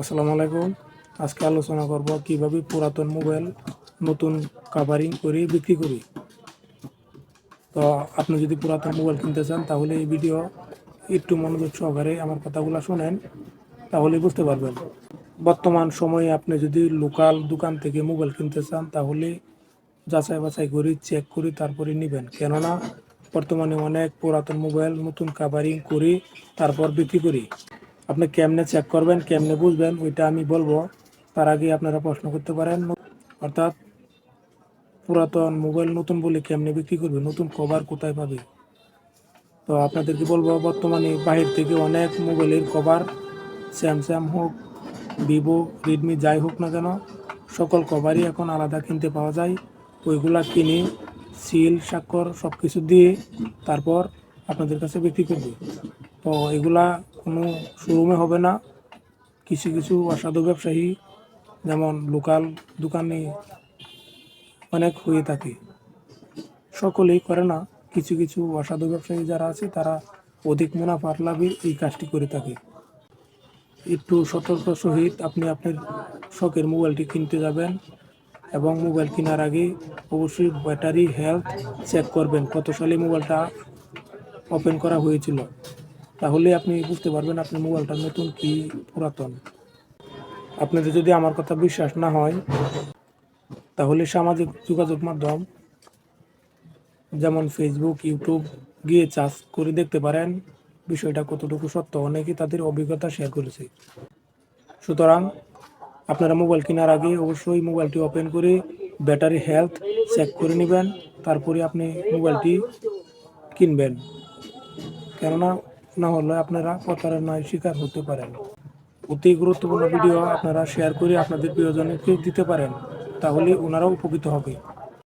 আসসালামু আলাইকুম। আজকে আলোচনা করব কীভাবে পুরাতন মোবাইল নতুন কাভারিং করে বিক্রি করি। তো আপনি যদি পুরাতন মোবাইল কিনতে চান, তাহলে এই ভিডিও একটু মনোযোগ সহকারে আমার কথাগুলো শোনেন তাহলে বুঝতে পারবেন। বর্তমান সময়ে আপনি যদি লোকাল দোকান থেকে মোবাইল কিনতে চান, তাহলে যাচাই বাছাই করি চেক করি তারপরে নেবেন। কেননা, বর্তমানে অনেক পুরাতন মোবাইল নতুন কাভারিং করি তারপর বিক্রি করি। আপনি কেমনে চেক করবেন, কেমনে বুঝবেন, ওইটা আমি বলব। তার আগে আপনারা প্রশ্ন করতে পারেন। অর্থাৎ পুরাতন মোবাইল নতুন বলে কেমনে বিক্রি করবে, নতুন কভার কোথায় পাবে? তো আপনাদেরকে বলব, বর্তমানে বাহির থেকে অনেক মোবাইলের কভার স্যামসাং হোক ভিভো রেডমি যাই হোক না কেন, সকল কভারই এখন আলাদা কিনতে পাওয়া যায়। ওইগুলা কিনে সিল, স্বাক্ষর সব কিছু দিয়ে তারপর আপনাদের কাছে বিক্রি করবে। তো এগুলা কোনো শোরুমে হবে না। কিছু কিছু অসাধু ব্যবসায়ী, যেমন লোকাল দোকানে অনেক হয়ে থাকে। সকলেই করে না। কিছু কিছু অসাধু ব্যবসায়ী যারা আছে, তারা অধিক মুনাফার লাভে এই কাজটি করে থাকে। একটু সতর্ক সহিত আপনি আপনার শখের মোবাইলটি কিনতে যাবেন এবং মোবাইল কেনার আগে অবশ্যই ব্যাটারি হেলথ চেক করবেন। কত সালে মোবাইলটা ওপেন করা হয়েছিল? তাহলে আপনি বুঝতে পারবেন আপনার মোবাইলটা নতুন কি পুরাতন। আপনাদের যদি আমার কথা বিশ্বাস না হয়, তাহলে সামাজিক যোগাযোগ মাধ্যম, যেমন ফেসবুক ইউটিউব গিয়ে চার্জ করে দেখতে পারেন বিষয়টা কতটুকু সত্য। অনেকে তাদের অভিজ্ঞতা শেয়ার করেছে। সুতরাং আপনারা মোবাইল কেনার আগে অবশ্যই মোবাইলটি ওপেন করে ব্যাটারি হেলথ চেক করে নেবেন, তারপরে আপনি মোবাইলটি কিনবেন। কেননা না হলে আপনারা প্রতারণায় শিকার হতে পারেন। অতি গুরুত্বপূর্ণ ভিডিও আপনারা শেয়ার করে আপনাদের প্রিয়জনকে দিতে পারেন, তাহলে ওনারাও উপকৃত হবে।